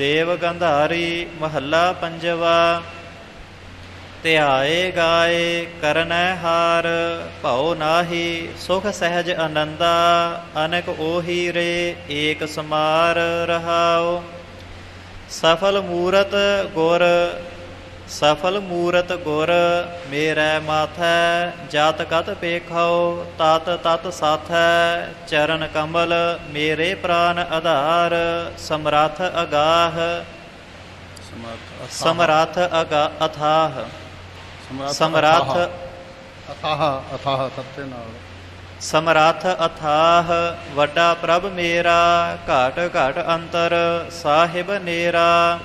ਦੇਵ ਗੰਧਾਰੀ ਮਹੱਲਾ ਪੰਜਵਾ, ਧਿਆਏ ਗਾਏ ਕਰਨੈ ਹਾਰ, ਭਉ ਨਾਹੀ ਸੁਖ ਸਹਿਜ ਆਨੰਦਾ, ਅਨਕ ਉਹੀ ਰੇ ਏਕ ਸਮਾਰ ਰਹਾਓ ਸਫਲ ਮੂਰਤ ਗੁਰ ਸਫਲ ਮੂਰਤ ਗੁਰ ਮੇਰੇ ਮਾਥੈ ਜਤ ਕਤ ਪੇਖਉ ਤਤ ਤਤ ਸਾਥੈ ਚਰਨ ਕਮਲ ਮੇਰੇ ਪ੍ਰਾਨ ਆਧਾਰ ਸਮਰੱਥ ਅਗਾਹ। ਸਮਰਥ ਅਗਾ ਅਥਾਹ। ਸਮਰੱਥ ਅਥਾਹ ਅਥਾਹ ਤੱਤੇ ਨਾਲ। ਸਮਰੱਥ ਅਥਾਹ ਵੱਡਾ ਪ੍ਰਭ ਮੇਰਾ ਘਾਟ ਘਾਟ ਅੰਤਰ ਸਾਹਿਬ ਨੇਰਾ।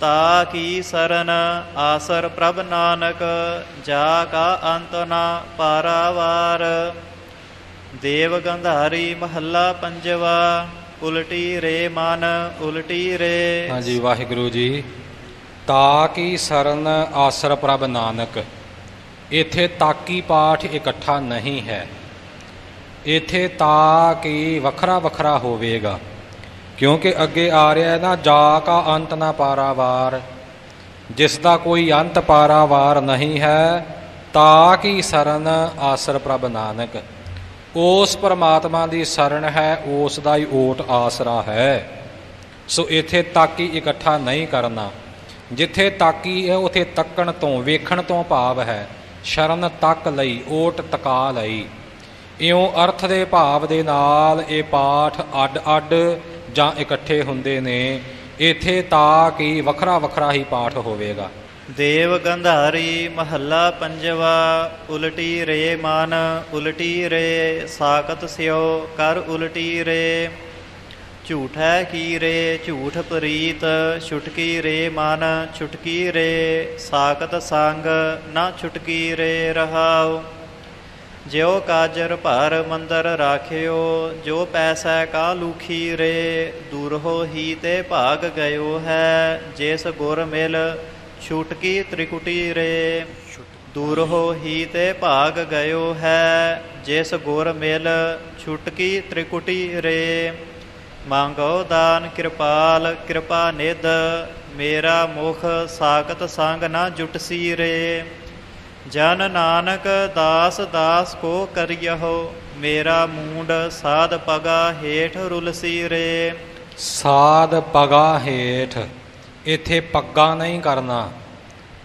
ਤਾ ਕੀ ਸਰਨ ਆਸਰ ਪ੍ਰਭ ਨਾਨਕ, ਜਾ ਕਾ ਅੰਤ ਨਾ ਪਾਰਾਵਾਰ। ਦੇਵ ਗੰਧਾਰੀ ਮਹੱਲਾ ਪੰਜਵਾ, ਉਲਟੀ ਰੇ ਮਨ, ਉਲਟੀ ਰੇ। ਹਾਂਜੀ, ਵਾਹਿਗੁਰੂ ਜੀ। ਤਾ ਕੀ ਸਰਨ ਆਸਰ ਪ੍ਰਭ ਨਾਨਕ, ਇਥੇ ਤਾਕੀ ਪਾਠ ਇਕੱਠਾ ਨਹੀਂ ਹੈ। ਇਥੇ ਤਾ ਕੀ ਵੱਖਰਾ ਵੱਖਰਾ ਹੋਵੇਗਾ। ਕਿਉਂਕਿ ਅੱਗੇ ਆ ਰਿਹਾ ਹੈ ਨਾ, ਜਾ ਕਾ ਅੰਤ ਨਾ ਪਾਰਾਵਾਰ। ਜਿਸ ਦਾ ਕੋਈ ਅੰਤ ਪਾਰਾਵਾਰ ਨਹੀਂ ਹੈ, ਤਾ ਕੀ ਸਰਨ ਆਸਰ ਪ੍ਰਭ ਨਾਨਕ। ਉਸ ਪਰਮਾਤਮਾ ਦੀ ਸ਼ਰਨ ਹੈ, ਉਸ ਦਾ ਹੀ ਓਟ ਆਸਰਾ ਹੈ। ਸੋ ਇਥੇ ਤਾਕੀ ਇਕੱਠਾ ਨਹੀਂ ਕਰਨਾ। ਜਿੱਥੇ ਤਾਕੀ ਹੈ, ਉਥੇ ਤੱਕਣ ਤੋਂ, ਵੇਖਣ ਤੋਂ ਭਾਵ ਹੈ। ਸ਼ਰਨ ਤੱਕ ਲਈ, ਓਟ ਤਕਾ ਲਈ। ਇਉਂ ਅਰਥ ਦੇ ਭਾਵ ਦੇ ਨਾਲ ਇਹ ਪਾਠ ਅੱਡ-ਅੱਡ ਜਾਂ ਇਕੱਠੇ ਹੁੰਦੇ ਨੇ ਇਥੇ ਤਾਂ ਕਿ ਵੱਖਰਾ ਵੱਖਰਾ ਹੀ ਪਾਠ ਹੋਵੇਗਾ। ਦੇਵ ਗੰਧਾਰੀ ਮਹੱਲਾ ਪੰਜਵਾ, ਉਲਟੀ ਰੇ ਮਾਨ, ਉਲਟੀ ਰੇ ਸਾਕਤ ਸਿਓ, ਕਰ ਉਲਟੀ ਰੇ। ਝੂਠੈ ਕੀ ਰੇ, ਝੂਠ ਪ੍ਰੀਤ, ਛੁਟਕੀ ਰੇ ਮਨ, ਛੁਟਕੀ ਰੇ। ਸਾਕਤ ਸੰਗ, ਨਾ ਛੁਟਕੀ ਰੇ ਰਹਾਓ ਜਿਉ ਕਾਜਰ ਭਰ ਮੰਦਰ ਰਾਖਿਓ, ਜੋ ਪੈਸਾ ਕਾ ਲੂਖੀ ਰੇ ਦੂਰ ਹੋ ਹੀ ਤੇ ਭਾਗ ਗਇਓ ਹੈ, ਜਿਸ ਗੁਰ ਮਿਲ ਛੁਟਕੀ ਤ੍ਰਿਕੁਟੀ ਰੇ ਦੂਰ ਹੋ ਹੀ ਤੇ ਭਾਗ ਗਇਓ ਹੈ, ਜਿਸ ਗੁਰ ਮਿਲ ਛੁਟਕੀ ਤ੍ਰਿਕੁਟੀ ਰੇ ਮੰਗੋ ਦਾਨ ਕਿਰਪਾਲ, ਕਿਰਪਾ ਨਿਧ, ਮੇਰਾ ਮੁਖ ਸਾਖਤ ਸੰਗ ਨਾ ਜੁਟਸੀ ਰੇ ਜਨ ਨਾਨਕ ਦਾਸ ਦਾਸ ਕੋ ਕਰਿਯੋ ਮੇਰਾ ਮੂੰਡ ਸਾਧ ਪਗਾ ਹੇਠ ਰੁਲਸੀ ਰੇ। ਸਾਧ ਪਗਾ ਹੇਠ, ਇਥੇ ਪੱਗਾ ਨਹੀਂ ਕਰਨਾ।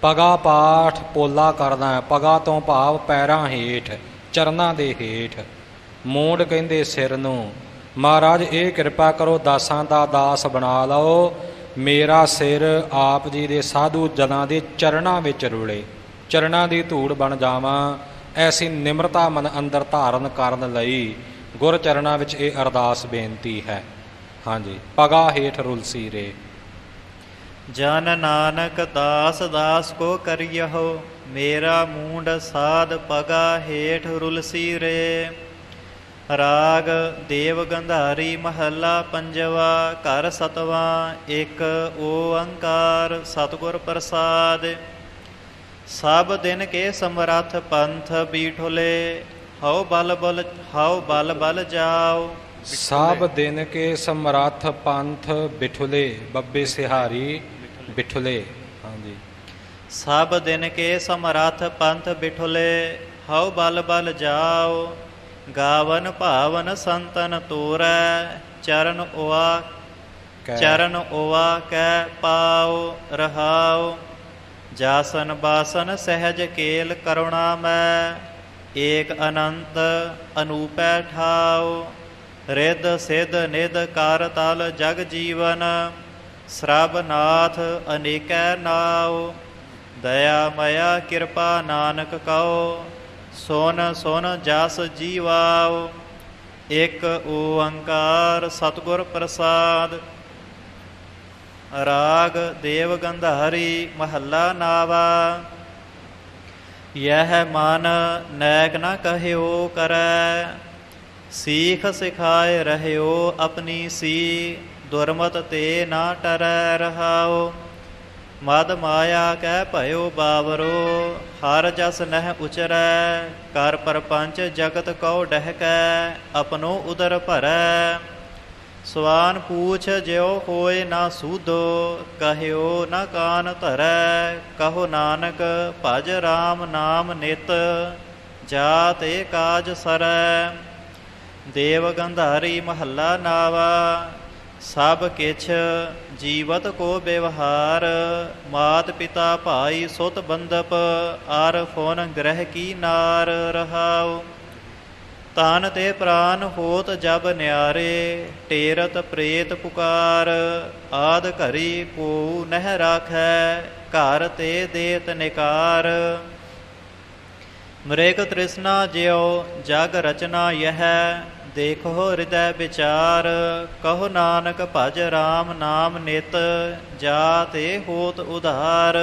ਪਗਾ ਪਾਠ ਪੋਲਾ ਕਰਨਾ, ਪਗਾ ਤੋਂ ਭਾਵ ਪੈਰਾਂ ਹੇਠ, ਚਰਨਾਂ ਦੇ ਹੇਠ। ਮੂੰਡ ਕਹਿੰਦੇ ਸਿਰ ਨੂੰ, ਮਹਾਰਾਜ ਇਹ ਕਿਰਪਾ ਕਰੋ, ਦਾਸਾਂ ਦਾ ਦਾਸ ਬਣਾ ਲਓ। ਮੇਰਾ ਸਿਰ ਆਪ ਜੀ ਦੇ ਸਾਧੂ ਜਨਾਂ ਦੇ ਚਰਨਾਂ ਵਿੱਚ ਰੁਲੇ। ਚਰਨਾਂ ਦੀ ਧੂੜ ਬਣ ਜਾਵਾਂ, ਐਸੀ ਨਿਮਰਤਾ ਮਨ ਅੰਦਰ ਧਾਰਨ ਕਰਨ ਲਈ ਗੁਰ ਚਰਨਾਂ ਵਿੱਚ ਇਹ ਅਰਦਾਸ ਬੇਨਤੀ ਹੈ। ਹਾਂਜੀ ਪਗਾ ਹੇਠ ਰੁਲਸੀ ਰੇ। ਜਨ ਨਾਨਕ ਦਾਸ ਦਾਸ ਕੋ ਕਰਿਯੋ ਮੇਰਾ ਮੂੰਡ ਸਾਧ ਪਗਾ ਹੇਠ ਰੁਲਸੀ ਰੇ। ਰਾਗ ਦੇਵ ਗੰਧਾਰੀ ਮਹੱਲਾ ਪੰਜਵਾ, ਘਰ ਸਤਵਾਂ, ਇੱਕ ਓੰਕਾਰ, ਸਤਿਗੁਰ ਪ੍ਰਸਾਦ। ਸਭ ਦਿਨ ਕੇ ਸਮਰੱਥ ਪੰਥ ਬੀਠੁਲੇ ਹਉ ਬਲ ਬਲ ਹਉ ਬਲ ਬਲ ਜਾਓ। ਸਭ ਦਿਨ ਕੇ ਸਮਰੱਥ ਪੰਥ ਬਿਠੁਲੇ ਬੱਬੇ ਸਿਹਾਰੀ ਬਿਠੁਲੇ। ਹਾਂਜੀ। ਸਭ ਦਿਨ ਕੇ ਸਮਰੱਥ ਪੰਥ ਬਿਠੁਲੇ ਹਉ ਬਲ ਬਲ ਜਾਓ। ਗਾਵਨ ਭਾਵਨ ਸੰਤਨ ਤੋਰੈ ਚਰਨ ਓਆ ਚਰਨ ਓਆ ਕੈ ਪਾਉ ਰਹਾਉ ਜਾਸਨ ਬਾਸਨ ਸਹਿਜ ਕੇਲ ਕਰੁਣਾ ਮੈਂ, ਏਕ ਅਨੰਤ ਅਨੂਪੈ ਠਾਉ। ਰਿੱਧ ਸਿਧ ਨਿਧ ਕਰ ਤਲ ਜਗ ਜੀਵਨ ਸਰਬ ਨਾਥ ਅਨੇਕੈ ਨਾਉ। ਦਇਆ ਮਇਆ ਕਿਰਪਾ ਨਾਨਕ ਕਉ, ਸੋਨ ਸੋਨ ਜਸ ਜੀਵਾਉ। ਇਕ ਓੰਕਾਰ ਸਤਿਗੁਰ ਪ੍ਰਸਾਦ ਰਾਗ ਦੇਵ ਗੰਧਾਰੀ ਮਹੱਲਾ ਨਾਵਾ। ਯਹ ਮਨ ਨੈਕ ਨ ਕਹਿਓ ਕਰੈ। ਸੀਖ ਸਿਖਾਏ ਰਹਿਓ ਆਪਣੀ ਸੀ, ਦੁਰਮਤ ਤੇ ਨਾ ਟਰੈ ਰਹਾਓ। ਮਦ ਮਾਇਆ ਕਹਿ ਭਇਓ ਬਾਵਰੋ, ਹਰ ਜਸ ਨਹਿ ਉਚਰੈ। ਕਰ ਪਰਪੰਚ ਜਗਤ ਕਉ ਡਹਿਕੈ, ਆਪਣੋ ਉਦਰ ਭਰੈ। ਸਵਾਨ ਪੂਛ ਜਿਉ ਹੋਏ ਨਾ ਸੂਧੋ ਕਹਿਓ ਨਾ ਕਾਨ ਧਰੈ, ਕਹੋ ਨਾਨਕ ਭਜ RAM ਨਾਮ ਨਿਤ ਏ ਕਾਜ ਸਰੈ। ਦੇਵ ਗੰਧਾਰੀ ਮਹੱਲਾ ਨਾਵਾ, ਸਭ ਕਿਛ ਜੀਵਤ ਕੋ ਵਿਵਹਾਰ, ਮਾਤ ਪਿਤਾ ਭਾਈ ਸੁਤ ਬੰਦਪ ਆਰ ਫੋਨ ਗ੍ਰਹਿ ਕੀ ਨਾਰ ਰਹਾਉ। ਤਨ ਤੇ ਪ੍ਰਾਨ ਹੋਤ ਜਬ ਨਿਆਰੇ, ਟੇਰਤ ਪ੍ਰੇਤ ਪੁਕਾਰ, ਆਦ ਘਰੀ ਕੋ ਨਹਿ ਰਾਖੈ, ਘਰ ਤੇ ਦੇਤ ਨਿਕਾਰ। ਮ੍ਰਿਗ ਤ੍ਰਿਸ਼ਨਾ ਜਿਉ, ਜਗ ਰਚਨਾ ਯਹ ਦੇਖੋ ਹਿਰਦੈ ਵਿਚਾਰ, ਕਹੋ ਨਾਨਕ ਭਜ RAM ਨਾਮ ਨਿਤ ਜਾਤੇ ਹੋਤ ਉਧਾਰ।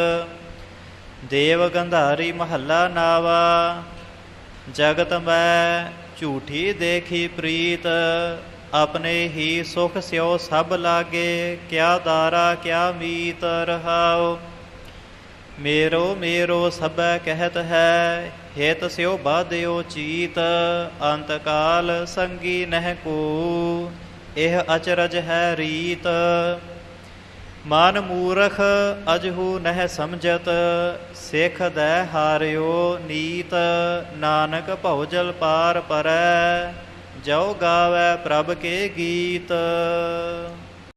ਦੇਵ ਗੰਧਾਰੀ ਮਹੱਲਾ ਨਾਵਾ ਜਗਤ ਮੈਂ ਝੂਠੀ ਦੇਖੀ ਪ੍ਰੀਤ, ਆਪਣੇ ਹੀ ਸੁਖ ਸਿਓ ਸਭ ਲਾਗੇ, ਕਿਆ ਦਾਰਾ, ਕਿਆ ਮੀਤ ਰਹਾਓ ਮੇਰੋ ਮੇਰੋ ਸਭੈ ਕਹਿਤ ਹੈ, ਹੇਤ ਸਿਓ ਬਾਧਿਓ ਚੀਤ ਅੰਤ ਕਾਲ ਸੰਗੀ ਨਹਿ ਕੋ। ਇਹ ਅਚਰਜ ਹੈ ਰੀਤ। ਮਨ ਮੂਰਖ ਅਜਹੂ ਨਹਿ ਸਮਝਤ, ਸਿੱਖ ਦੈ ਹਾਰਿਓ ਨੀਤ, ਨਾਨਕ ਭਉਜਲ ਪਾਰ ਪਰੈ ਜੋ ਗਾਵੇ ਪ੍ਰਭ ਕੇ ਗੀਤ।